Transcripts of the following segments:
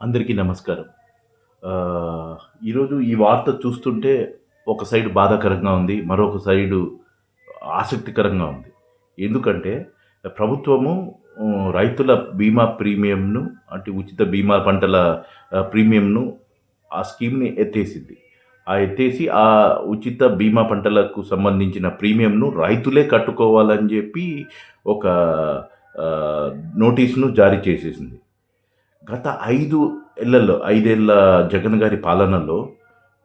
అందరికీ నమస్కారం. ఈరోజు ఈ వార్త చూస్తుంటే ఒక సైడ్ బాధాకరంగా ఉంది. మరొక సైడు ఆసక్తికరంగా ఉంది. ఎందుకంటే ప్రభుత్వము రైతుల బీమా ప్రీమియంను అంటే ఉచిత బీమా పంటల ప్రీమియంను ఆ స్కీమ్‌ని ఎత్తేసింది. ఆ ఎత్తేసి ఆ ఉచిత బీమా పంటలకు సంబంధించిన ప్రీమియంను రైతులే కట్టుకోవాలని చెప్పి ఒక నోటీస్‌ను జారీ చేసేసింది. గత ఐదు ఏళ్ళలో ఐదేళ్ళ జగన్ గారి పాలనలో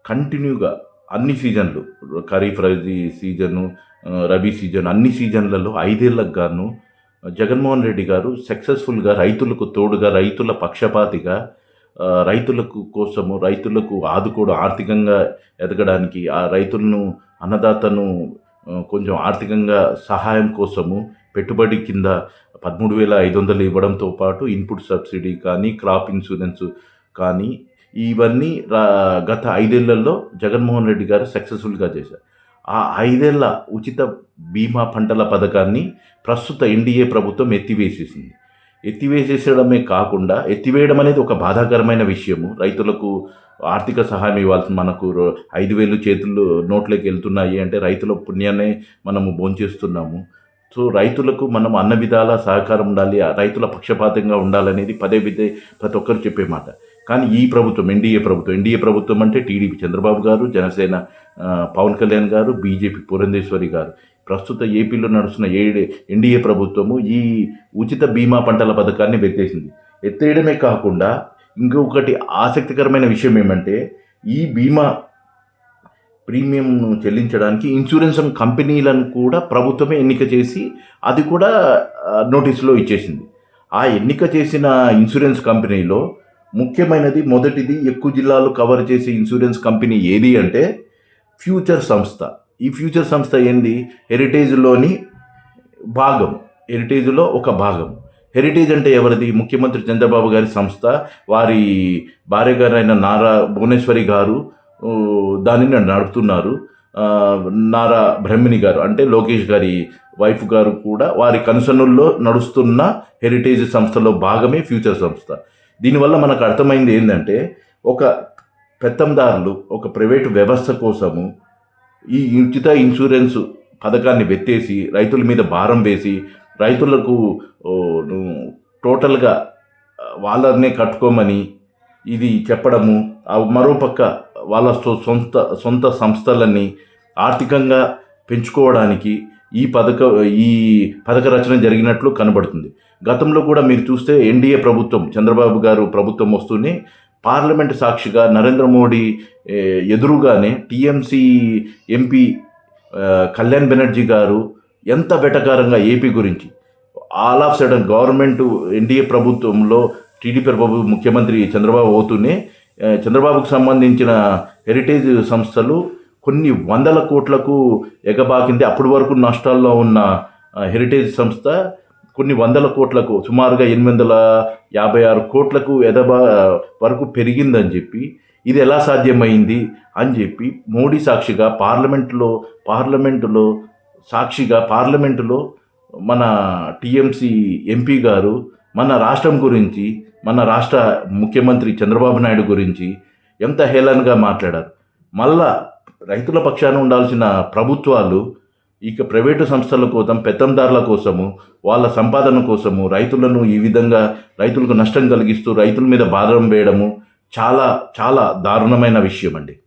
కంటిన్యూగా అన్ని సీజన్‌లు ఖరీఫ్, రబీ సీజను, రబీ సీజన్ అన్ని సీజన్‌లలో ఐదేళ్ళకు గాను జగన్మోహన్ రెడ్డి గారు సక్సెస్‌ఫుల్‌గా రైతులకు తోడుగా, రైతుల పక్షపాతిగా రైతులకు కోసము రైతులకు ఆదుకోవడం ఆర్థికంగా ఎదగడానికి ఆ రైతులను అన్నదాతను కొంచెం ఆర్థికంగా సహాయం కోసము పెట్టుబడి కింద 13,500 ఇవ్వడంతో పాటు ఇన్‌పుట్ సబ్సిడీ కానీ, క్రాప్ ఇన్సూరెన్స్ కానీ ఇవన్నీ రా గత ఐదేళ్ళలో జగన్మోహన్ రెడ్డి గారు సక్సెస్‌ఫుల్‌గా చేశారు. ఆ ఐదేళ్ళ ఉచిత బీమా పంటల పథకాన్ని ప్రస్తుత ఎన్‌డీఏ ప్రభుత్వం ఎత్తివేసేసింది. ఎత్తివేసేసడమే కాకుండా ఎత్తివేయడం అనేది ఒక బాధాకరమైన విషయము. రైతులకు ఆర్థిక సహాయం ఇవ్వాల్సిన మనకు ఐదు వేలు చేతుల్లో నోట్లోకి వెళ్తున్నాయి అంటే రైతుల పుణ్యాన్ని మనము భోంచేస్తున్నాము. సో, రైతులకు మనం అన్న విధాల సహకారం ఉండాలి. ఆ రైతుల పక్షపాతంగా ఉండాలనేది పదే పదే ప్రతి ఒక్కరు చెప్పే మాట. కానీ ఈ ప్రభుత్వం ఎన్‌డీఏ ప్రభుత్వం, ఎన్‌డీఏ ప్రభుత్వం అంటే టీడీపీ చంద్రబాబు గారు, జనసేన పవన్ కళ్యాణ్ గారు, బీజేపీ పురంధేశ్వరి గారు. ప్రస్తుత ఏపీలో నడుస్తున్న ఏడే ఎన్‌డీఏ ప్రభుత్వము ఈ ఉచిత బీమా పంటల పథకాన్ని ఎత్తేసింది. ఎత్తేయడమే కాకుండా ఇంకొకటి ఆసక్తికరమైన విషయం ఏమంటే ఈ బీమా ప్రీమియంను చెల్లించడానికి ఇన్సూరెన్స్ కంపెనీలను కూడా ప్రభుత్వమే ఎన్నిక చేసి అది కూడా నోటీసులో ఇచ్చేసింది. ఆ ఎన్నిక చేసిన ఇన్సూరెన్స్ కంపెనీలో ముఖ్యమైనది మొదటిది ఎక్కువ జిల్లాలు కవర్ చేసే ఇన్సూరెన్స్ కంపెనీ ఏది అంటే ఫ్యూచర్ సంస్థ. ఈ ఫ్యూచర్ సంస్థ ఏంది హెరిటేజ్‌లోని భాగం. హెరిటేజ్‌లో ఒక భాగం. హెరిటేజ్ అంటే ఎవరిది? ముఖ్యమంత్రి చంద్రబాబు గారి సంస్థ. వారి భార్య గారైన నారా భువనేశ్వరి గారు దానిని నడుపుతున్నారు. నారా బ్రహ్మిణి గారు అంటే లోకేష్ గారి వైఫ్ గారు కూడా వారి కనుసనుల్లో నడుస్తున్న హెరిటేజ్ సంస్థలో భాగమే ఫ్యూచర్ సంస్థ. దీనివల్ల మనకు అర్థమైంది ఏంటంటే ఒక పెత్తందారులు ఒక ప్రైవేట్ వ్యవస్థ కోసము ఈ ఉచిత ఇన్సూరెన్స్ పథకాన్ని వెత్తేసి రైతుల మీద భారం వేసి రైతులకు టోటల్‌గా వాళ్ళనే కట్టుకోమని ఇది చెప్పడము. మరోపక్క వాళ్ళ సొంత సొంత సంస్థలని ఆర్థికంగా పెంచుకోవడానికి ఈ పథక ఈ పథక రచన జరిగినట్లు కనబడుతుంది. గతంలో కూడా మీరు చూస్తే ఎన్‌డీఏ ప్రభుత్వం చంద్రబాబు గారు ప్రభుత్వం వస్తూనే పార్లమెంట్ సాక్షిగా నరేంద్ర మోడీ ఎదురుగానే టీఎంసీ ఎంపీ కళ్యాణ్ బెనర్జీ గారు ఎంత వెటకారంగా ఏపీ గురించి all of sudden government NDA ప్రభుత్వంలో టీడీపీ ప్రభు ముఖ్యమంత్రి చంద్రబాబు అవుతూనే చంద్రబాబుకు సంబంధించిన హెరిటేజ్ సంస్థలు కొన్ని వందల కోట్లకు ఎగబాకింది. అప్పటి వరకు నష్టాల్లో ఉన్న హెరిటేజ్ సంస్థ కొన్ని వందల కోట్లకు సుమారుగా 856 కోట్లకు ఎదబా వరకు పెరిగిందని చెప్పి ఇది ఎలా సాధ్యమైంది అని చెప్పి మోడీ సాక్షిగా పార్లమెంట్‌లో పార్లమెంటులో సాక్షిగా పార్లమెంటులో మన టీఎంసీ ఎంపీ గారు మన రాష్ట్రం గురించి, మన రాష్ట్ర ముఖ్యమంత్రి చంద్రబాబు నాయుడు గురించి ఎంత హేళనగా మాట్లాడారు. మళ్ళా రైతుల పక్షాన ఉండాల్సిన ప్రభుత్వాలు ఇక ప్రైవేటు సంస్థల కోసం, పెత్తందారుల కోసము, వాళ్ళ సంపాదన కోసము రైతులను ఈ విధంగా రైతులకు నష్టం కలిగిస్తూ రైతుల మీద భారం వేయడము చాలా చాలా దారుణమైన విషయం అండి